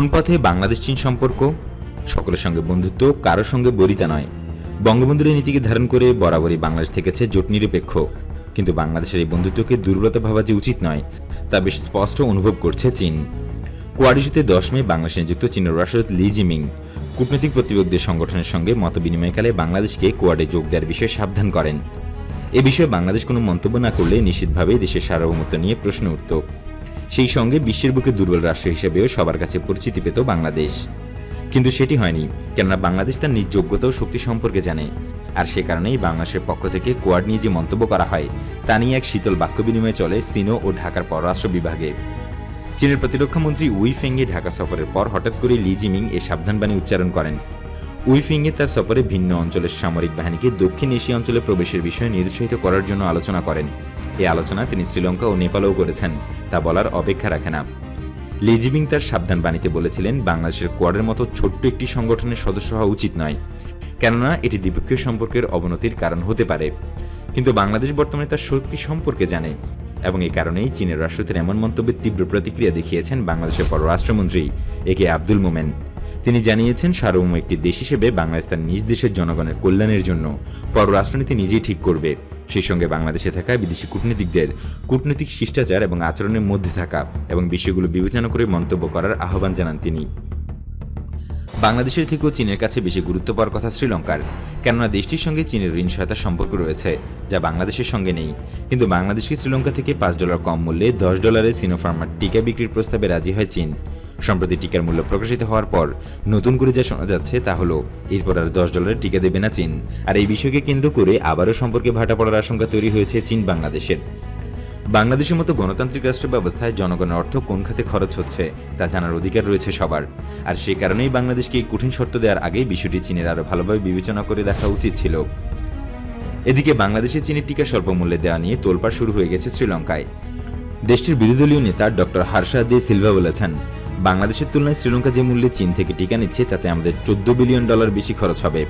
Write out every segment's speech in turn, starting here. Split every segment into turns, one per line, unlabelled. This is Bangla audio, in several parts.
কোন পথে বাংলাদেশ, চীন সম্পর্ক? সকলের সঙ্গে বন্ধুত্ব, কারোর সঙ্গে বরিতা নয়। বঙ্গবন্ধুর এই নীতিকে ধারণ করে বরাবরই বাংলাদেশ থেকেছে জোট নিরপেক্ষ। কিন্তু বাংলাদেশের এই বন্ধুত্বকে দুর্বলতা ভাবা যে উচিত নয়, তা বেশ স্পষ্ট অনুভব করছে চীন। কোয়াড দশ মে বাংলাদেশে নিযুক্ত চীনের রাষ্ট্রদূত লি জিমিং কূটনৈতিক প্রতিবেদকদের সংগঠনের সঙ্গে মত বিনিময়কালে বাংলাদেশকে কোয়াডে যোগ দেওয়ার বিষয়ে সাবধান করেন। এ বিষয়ে বাংলাদেশ কোনো মন্তব্য না করলে নিশ্চিতভাবেই দেশের সার্বভৌমত্ব নিয়ে প্রশ্ন উঠত। সেই সঙ্গে বিশ্বের বুকে দুর্বল রাষ্ট্র হিসেবেও সবার কাছে পরিচিতি পেত বাংলাদেশ। কিন্তু সেটি হয়নি, কেননা বাংলাদেশ তার নিজ যোগ্যতা ও শক্তি সম্পর্কে জানে। আর সে কারণেই বাংলাদেশের পক্ষ থেকে কোয়াড নিয়ে যে মন্তব্য করা হয়, তা নিয়ে এক শীতল বাক্য বিনিময় চলে সিনো ও ঢাকার পররাষ্ট্র বিভাগে। চীনের প্রতিরক্ষামন্ত্রী উই ফেংয়ে ঢাকা সফরের পর হঠাৎ করে লি জিমিং এ সাবধানবাণী উচ্চারণ করেন। উই ফিংয়ে তার সফরে ভিন্ন অঞ্চলের সামরিক বাহিনীকে দক্ষিণ এশিয়া অঞ্চলে প্রবেশের বিষয়ে নিরুৎসাহিত করার জন্য আলোচনা করেন। এই আলোচনা তিনি শ্রীলঙ্কা ও নেপালেও করেছেন, তা বলার অপেক্ষা রাখে না। লিজিবিং তার সাবধান বাণীতে বলেছিলেন, বাংলাদেশের কোয়াডের মতো ছোট্ট একটি সংগঠনের সদস্য হওয়া উচিত নয়। কেননা, এটি দ্বিপক্ষীয় সম্পর্কের অবনতির কারণ হতে পারে। কিন্তু বাংলাদেশ বর্তমানে তার শক্তি সম্পর্কে জানে এবং এই কারণেই চীনের রাষ্ট্রদূতের এমন মন্তব্যের তীব্র প্রতিক্রিয়া দেখিয়েছেন বাংলাদেশের পররাষ্ট্রমন্ত্রী এ কে আব্দুল মোমেন। তিনি জানিয়েছেন, সার্বভৌম একটি দেশ হিসেবে বাংলাদেশ তার নিজ দেশের জনগণের কল্যাণের জন্য পররাষ্ট্রনীতি নিজেই ঠিক করবে। সেই সঙ্গে বাংলাদেশে থাকা বিদেশি কূটনীতিকদের কূটনৈতিক শিষ্টাচার এবং আচরণের মধ্যে থাকা এবং বিষয়গুলো বিবেচনা করে মন্তব্য করার আহ্বান জানান তিনি। বাংলাদেশের থেকেও চীনের কাছে বেশি গুরুত্ব পাওয়ার কথা শ্রীলঙ্কার, কেননা দেশটির সঙ্গে চীনের ঋণ সহায়তার সম্পর্ক রয়েছে, যা বাংলাদেশের সঙ্গে নেই। কিন্তু বাংলাদেশকে শ্রীলঙ্কা থেকে পাঁচ ডলার কম মূল্যে দশ ডলারে সিনোফার্মার টিকা বিক্রির প্রস্তাবে রাজি হয় চীন। সম্প্রতি টিকার মূল্য প্রকাশিত হওয়ার পর নতুন করে যা শোনা যাচ্ছে তা হলো, এরপর আর দশ ডলারের টিকা দেবে না চীন। আর এই বিষয়কে কেন্দ্র করে আবারও সম্পর্কে ভাটা পড়ার আশঙ্কা তৈরি হয়েছে চীন বাংলাদেশের। বাংলাদেশের মতো গণতান্ত্রিক রাষ্ট্র ব্যবস্থায় জনগণের অর্থ কোন খাতে খরচ হচ্ছে, তা জানার অধিকার রয়েছে সবার। আর সেই কারণেই বাংলাদেশকে এই কঠিন শর্ত দেওয়ার আগেই বিষয়টি চীনের আরও ভালোভাবে বিবেচনা করে দেখা উচিত ছিল। এদিকে বাংলাদেশে চীনের টিকা স্বল্প মূল্যে দেওয়া নিয়ে তোলপাড় শুরু হয়ে গেছে শ্রীলঙ্কায়। দেশটির বিরোধী দলীয় নেতা ডক্টর হার্ষা দে সিলভা বলেছেন বাংলাদেশের তুলনায় শ্রীলঙ্কা যে মূল্যে চীন থেকে টিকা নিচ্ছে, তাতে আমাদের চোদ্দ বিলিয়ন ডলার বেশি খরচ হবে।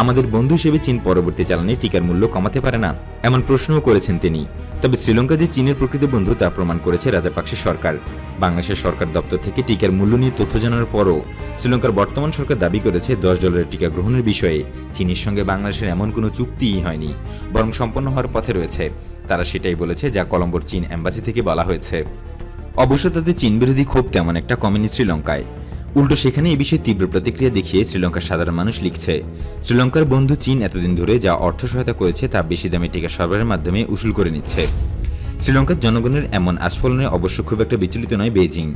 আমাদের বন্ধু হিসেবে চীন পরবর্তী চালানে টিকার মূল্য কমাতে পারে না, এমন প্রশ্নও করেছেন তিনি। তবে শ্রীলঙ্কা যে চীনের প্রকৃত বন্ধু, তা প্রমাণ করেছে রাজাপাকসের সরকার। বাংলাদেশের সরকার দপ্তর থেকে টিকার মূল্য নিয়ে তথ্য জানার পরও শ্রীলঙ্কার বর্তমান সরকার দাবি করেছে, দশ ডলারের টিকা গ্রহণের বিষয়ে। চীনের সঙ্গে বাংলাদেশের এমন কোনো চুক্তিই হয়নি, বরং সম্পন্ন হওয়ার পথে রয়েছে। তারা সেটাই বলেছে যা কলম্বোর চীন অ্যাম্বাসি থেকে বলা হয়েছে। অবশ্য তাদের চীন বিরোধী ক্ষোভ তেমন একটা কমেনি শ্রীলঙ্কায়। উল্টো সেখানে এই বিষয়ে তীব্র প্রতিক্রিয়া দেখিয়ে শ্রীলঙ্কার সাধারণ মানুষ লিখছে, শ্রীলঙ্কার বন্ধু চীন এতদিন ধরে যা অর্থ সহায়তা করেছে তা বেশি দামে টিকা সরবরাহের মাধ্যমে উসুল করে নিচ্ছে। শ্রীলঙ্কার জনগণের এমন আস্ফলনে অবশ্য খুব একটা বিচলিত নয় বেজিং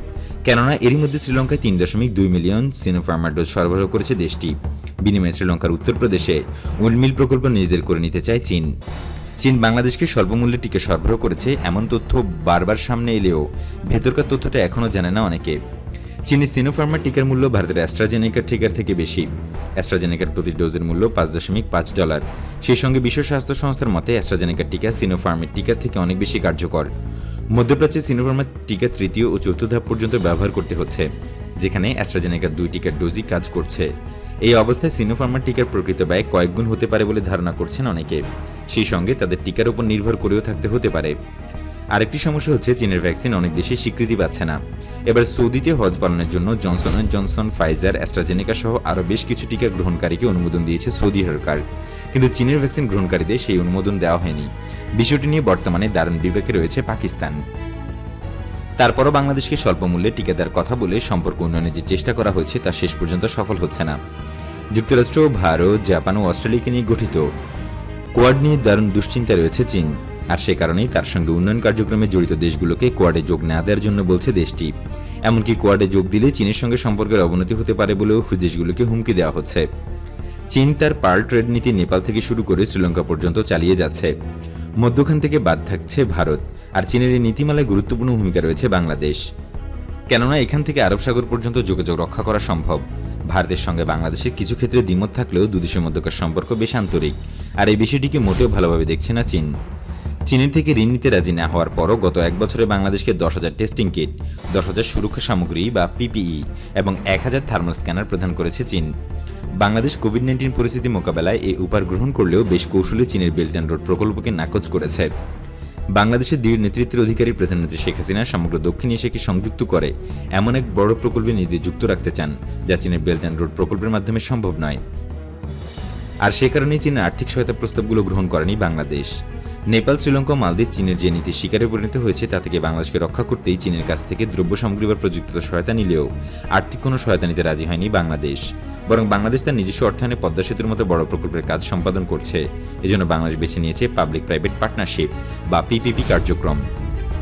কেননা এরই মধ্যে শ্রীলঙ্কায় তিন দশমিক দুই মিলিয়ন সিনোফার্মার ডোজ সরবরাহ করেছে দেশটি। বিনিময়ে শ্রীলঙ্কার উত্তরপ্রদেশে উইলমিল প্রকল্প নিজেদের করে নিতে চায় চীন। চীন বাংলাদেশকে স্বল্পমূল্যে টিকা সরবরাহ করেছে এমন তথ্য বারবার সামনে এলেও ভেতরকার তথ্যটা এখনও জানে না অনেকে। চীনের সিনোফার্মার টিকার মূল্য ভারতের অ্যাস্ট্রাজেনেকার টিকার থেকে বেশি। অ্যাস্ট্রাজেনেকার প্রতি ডোজের মূল্য পাঁচ দশমিক পাঁচ ডলার। সেই সঙ্গে বিশ্ব স্বাস্থ্য সংস্থার মতে অ্যাস্ট্রাজেনেকার টিকা সিনোফার্মের টিকার থেকে অনেক বেশি কার্যকর। মধ্যপ্রাচ্যে সিনোফার্মার টিকা তৃতীয় ও চতুর্থ ধাপ পর্যন্ত ব্যবহার করতে হচ্ছে, যেখানে অ্যাস্ট্রাজেনেকার দুই টিকার ডোজই কাজ করছে। এই অবস্থায় সিনোফার্মার টিকার প্রকৃত ব্যয় কয়েক গুণ হতে পারে বলে ধারণা করছেন অনেকে। সেই সঙ্গে তাদের টিকার উপর নির্ভর করেও থাকতে হতে পারে। আরেকটি সমস্যা হচ্ছে চীনের ভ্যাকসিন অনেক দেশে স্বীকৃতি পাচ্ছে না। এবার সৌদিতে হজ পালনের জন্য Johnson and Johnson Pfizer AstraZeneca সহ আরও বেশ কিছু টিকা গ্রহণকারীকে অনুমোদন দিয়েছে সৌদি সরকার। কিন্তু চীনের ভ্যাকসিন গ্রহণকারীদের সেই অনুমোদন দেওয়া হয়নি। বিষয়টি নিয়ে বর্তমানে দারুণ বিবেকে রয়েছে পাকিস্তান। তারপরও বাংলাদেশকে স্বল্প মূল্যে টিকা দেওয়ার কথা বলে সম্পর্ক উন্নয়নের যে চেষ্টা করা হয়েছে তা শেষ পর্যন্ত সফল হচ্ছে না। যুক্তরাষ্ট্র, ভারত, জাপান ও অস্ট্রেলিয়াকে নিয়ে গঠিত কোয়াড নিয়ে দারুণ দুশ্চিন্তায় রয়েছে চীন, আর সে কারণেই তার সঙ্গে উন্নয়ন কার্যক্রমে জড়িত দেশগুলোকে কোয়াডে যোগ না দেওয়ার জন্য বলছে দেশটি। এমনকি কোয়াডে যোগ দিলে চীনের সঙ্গে সম্পর্কের অবনতি হতে পারে বলেও দেশগুলোকে হুমকি দেওয়া হচ্ছে। চীন তার পার্ল ট্রেড নীতি নেপাল থেকে শুরু করে শ্রীলঙ্কা পর্যন্ত চালিয়ে যাচ্ছে। মধ্যখান থেকে বাদ থাকছে ভারত। আর চীনের এই নীতিমালায় গুরুত্বপূর্ণ ভূমিকা রয়েছে বাংলাদেশ। কেননা এখান থেকে আরব সাগর পর্যন্ত যোগাযোগ রক্ষা করা সম্ভব। ভারতের সঙ্গে বাংলাদেশের কিছু ক্ষেত্রে দ্বিমত থাকলেও দুদেশের মধ্যকার সম্পর্ক বেশ আন্তরিক। আর এই বিষয়টিকে মোটেও ভালোভাবে দেখছে না চীন। চীনের থেকে ঋণ নিতে রাজি না হওয়ার পরও গত এক বছরে বাংলাদেশকে দশ হাজার টেস্টিং কিট, দশ হাজার সুরক্ষা সামগ্রী বা পিপিই এবং এক হাজার থার্মাল স্ক্যানার প্রদান করেছে চীন। বাংলাদেশ কোভিড নাইন্টিন পরিস্থিতি মোকাবেলায় এই উপার গ্রহণ করলেও বেশ কৌশলে চীনের বেল্ট অ্যান্ড রোড প্রকল্পকে নাকচ করেছে। বাংলাদেশের দৃঢ় নেতৃত্বের অধিকারী প্রধানমন্ত্রী শেখ হাসিনা সমগ্র দক্ষিণ এশিয়াকে সংযুক্ত করে এমন এক বড় প্রকল্পে নিজেদের যুক্ত রাখতে চান, যা চীনের বেল্ট অ্যান্ড রোড প্রকল্পের মাধ্যমে সম্ভব নয়। আর সে কারণেই চীনের আর্থিক সহায়তা প্রস্তাবগুলো গ্রহণ করেনি বাংলাদেশ। নেপাল, শ্রীলঙ্কা, মালদ্বীপ, চীনের যে নীতি শিকারে পরিণত হয়েছে, তা থেকে বাংলাদেশকে রক্ষা করতেই চীনের কাছ থেকে দ্রব্য সামগ্রী বা প্রযুক্তিগত সহায়তা নিলেও আর্থিক কোনো সহায়তা নিতে রাজি হয়নি বাংলাদেশ। বরং বাংলাদেশ তার নিজস্ব অর্থায়নে পদ্মা সেতুর মতো বড় প্রকল্পের কাজ সম্পাদন করছে। এজন্য বাংলাদেশ বেছে নিয়েছে পাবলিক প্রাইভেট পার্টনারশিপ বা পিপিপি কার্যক্রম।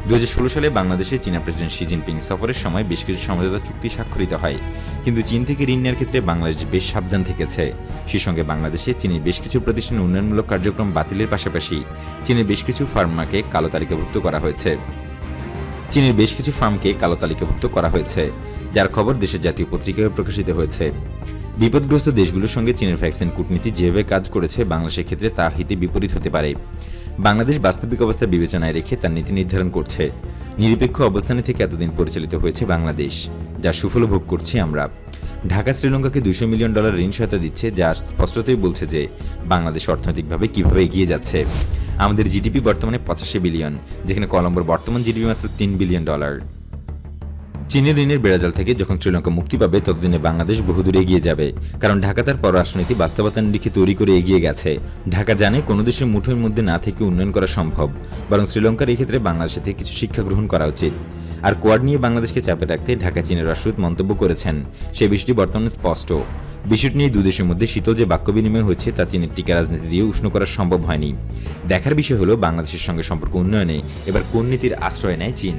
দু হাজার ষোলো সালে বাংলাদেশে চীনা প্রেসিডেন্ট শি জিনপিং সফরের সময় বেশ কিছু সমঝোতা চুক্তি স্বাক্ষরিত হয়। কিন্তু চীন থেকে ঋণ নেওয়ার ক্ষেত্রে বাংলাদেশ বেশ সাবধান থেকেছে। সেই সঙ্গে বাংলাদেশে চীনের বেশ কিছু প্রতিষ্ঠানের উন্নয়নমূলক কার্যক্রম বাতিলের পাশাপাশি চীনের বেশ কিছু ফার্মাকে কালো তালিকাভুক্ত করা হয়েছে। চীনের বেশ কিছু ফার্মকে কালো তালিকাভুক্ত করা হয়েছে, যার খবর দেশের জাতীয় পত্রিকায় প্রকাশিত হয়েছে। বিপদগ্রস্ত দেশগুলোর সঙ্গে চীনের ভ্যাকসিন কূটনীতি যেভাবে কাজ করেছে বাংলাদেশের ক্ষেত্রে তা হিতে বিপরীত হতে পারে। বাংলাদেশ বাস্তবিক অবস্থা বিবেচনায় রেখে তার নীতি নির্ধারণ করছে। নিরপেক্ষ অবস্থানে থেকে এতদিন পরিচালিত হয়েছে বাংলাদেশ, যা সুফল ভোগ করছি আমরা। ঢাকা, শ্রীলঙ্কাকে দুশো মিলিয়ন ডলার ঋণ সহায়তা দিচ্ছে, যা স্পষ্টতই বলছে যে বাংলাদেশ অর্থনৈতিকভাবে কীভাবে এগিয়ে যাচ্ছে। আমাদের জিডিপি বর্তমানে পঁচাশি বিলিয়ন, যেখানে কলম্বোর বর্তমান জিডিপি মাত্র তিন বিলিয়ন ডলার। চীনের ঋণের বেড়াজাল থেকে যখন শ্রীলঙ্কা মুক্তি পাবে, ততদিনে বাংলাদেশ বহুদূর এগিয়ে যাবে। কারণ ঢাকা তার পররাষ্ট্রনীতি বাস্তবতার দিকে তৈরি করে এগিয়ে গেছে। ঢাকা জানে কোনো দেশের মুঠোর মধ্যে না থেকে উন্নয়ন করা সম্ভব। বরং শ্রীলঙ্কার এই ক্ষেত্রে বাংলাদেশের থেকে কিছু শিক্ষা গ্রহণ করা উচিত। আর কোয়াড নিয়ে বাংলাদেশকে চাপে রাখতে ঢাকা চীনের রাষ্ট্রদূত মন্তব্য করেছেন। সেই বিষয়টি বর্তমানে স্পষ্ট। বিষয়টি নিয়ে দুদেশের মধ্যে শীতল যে বাক্য বিনিময় হয়েছে, তা চীনের টিকা রাজনীতি দিয়ে উষ্ণ করা সম্ভব হয়নি। দেখার বিষয় হলো, বাংলাদেশের সঙ্গে সম্পর্ক উন্নয়নে এবার কোন নীতির আশ্রয় নেয় চীন।